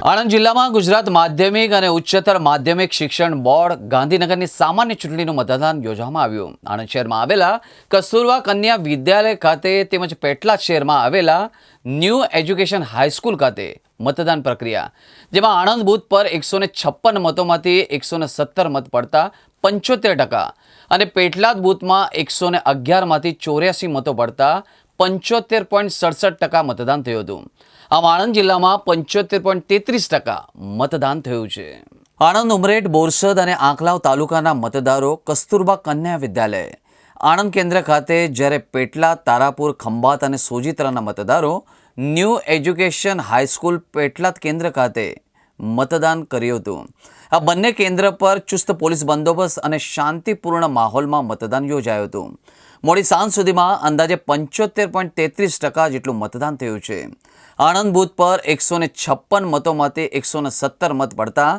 આણંદ જિલ્લામાં ગુજરાત માધ્યમિક અને ઉચ્ચતર માધ્યમિક શિક્ષણ બોર્ડ ગાંધીનગરની સામાન્ય ચૂંટણીનું મતદાન યોજવામાં આવ્યું. આણંદ શહેરમાં આવેલા કસ્તુરવા કન્યા વિદ્યાલય ખાતે તેમજ પેટલાદ શહેરમાં આવેલા ન્યૂ એજ્યુકેશન હાઈસ્કૂલ ખાતે મતદાન પ્રક્રિયા, જેમાં આણંદ બૂથ પર એકસો છપ્પન મતોમાંથી એકસો સત્તર મત પડતા પંચોતેર ટકા અને પેટલાદ બૂથમાં એકસો અગિયારમાંથી ચોર્યાસી મતો પડતા પંચોતેર પોઈન્ટ સડસઠ ટકા મતદાન થયું હતું. આમ આણંદ જિલ્લામાં પંચોતેર પોઈન્ટ તેત્રીસ ટકા મતદાન થયું છે. આણંદ ઉમરેઠ, બોરસદ અને આંકલાવ તાલુકાના મતદારો કસ્તુરબા કન્યા વિદ્યાલય, આણંદ કેન્દ્ર ખાતે જ્યારે પેટલા, તારાપુર, ખંભાત અને સોજિત્રાના મતદારો ન્યૂ એજ્યુકેશન હાઈસ્કૂલ પેટલાદ કેન્દ્ર ખાતે મતદાન કર્યું હતું. આ બંને કેન્દ્ર પર ચુસ્ત પોલીસ બંદોબસ્ત અને શાંતિપૂર્ણ માહોલમાં મતદાન યોજાયું હતું. મોડી સાંજ સુધીમાં અંદાજે પંચોતેર પોઈન્ટ તેત્રીસ ટકા જેટલું મતદાન થયું છે. આણંદ બૂથ પર એકસો ને છપ્પન મતોમાંથી એકસો ને સત્તર મત પડતા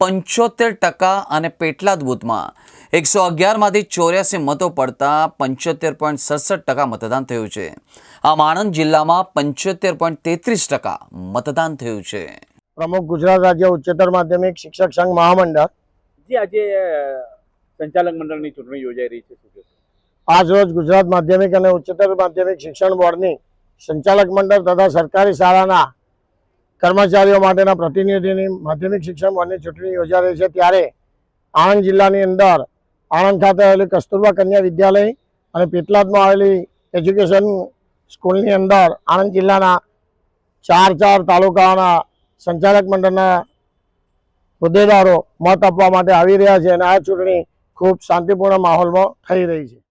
પંચોતેર ટકા અને પેટલાદ બૂથમાં એકસો અગિયારમાંથી ચોર્યાસી મતો પડતા પંચોતેર પોઈન્ટ સડસઠ ટકા મતદાન થયું છે. આમ આણંદ જિલ્લામાં પંચોતેર પોઈન્ટ તેત્રીસ ટકા મતદાન થયું છે. પ્રમુખ ગુજરાત રાજ્ય ઉચ્ચતર માધ્યમિક શિક્ષક સંઘ મહામંડળ. જે આજે સંચાલક મંડળની ચૂંટણી યોજાઈ રહી છે શું કહેશો આજ રોજ ગુજરાત માધ્યમિક અને ઉચ્ચતર માધ્યમિક શિક્ષણ બોર્ડની સંચાલક મંડળ તથા સરકારી શાળાના કર્મચારીઓ માટેના પ્રતિનિધિની માધ્યમિક શિક્ષણ બોર્ડની ચૂંટણી યોજા છે. ત્યારે આણંદ જિલ્લાની અંદર આણંદ ખાતે આવેલી કસ્તુરબા કન્યા વિદ્યાલય અને પેટલાદમાં આવેલી એજ્યુકેશન સ્કૂલની અંદર આણંદ જિલ્લાના ચાર ચાર તાલુકાના સંચાલક મંડળના હોદ્દેદારો મત આપવા માટે આવી રહ્યા છે અને આ ચૂંટણી ખૂબ શાંતિપૂર્ણ માહોલમાં થઈ રહી છે.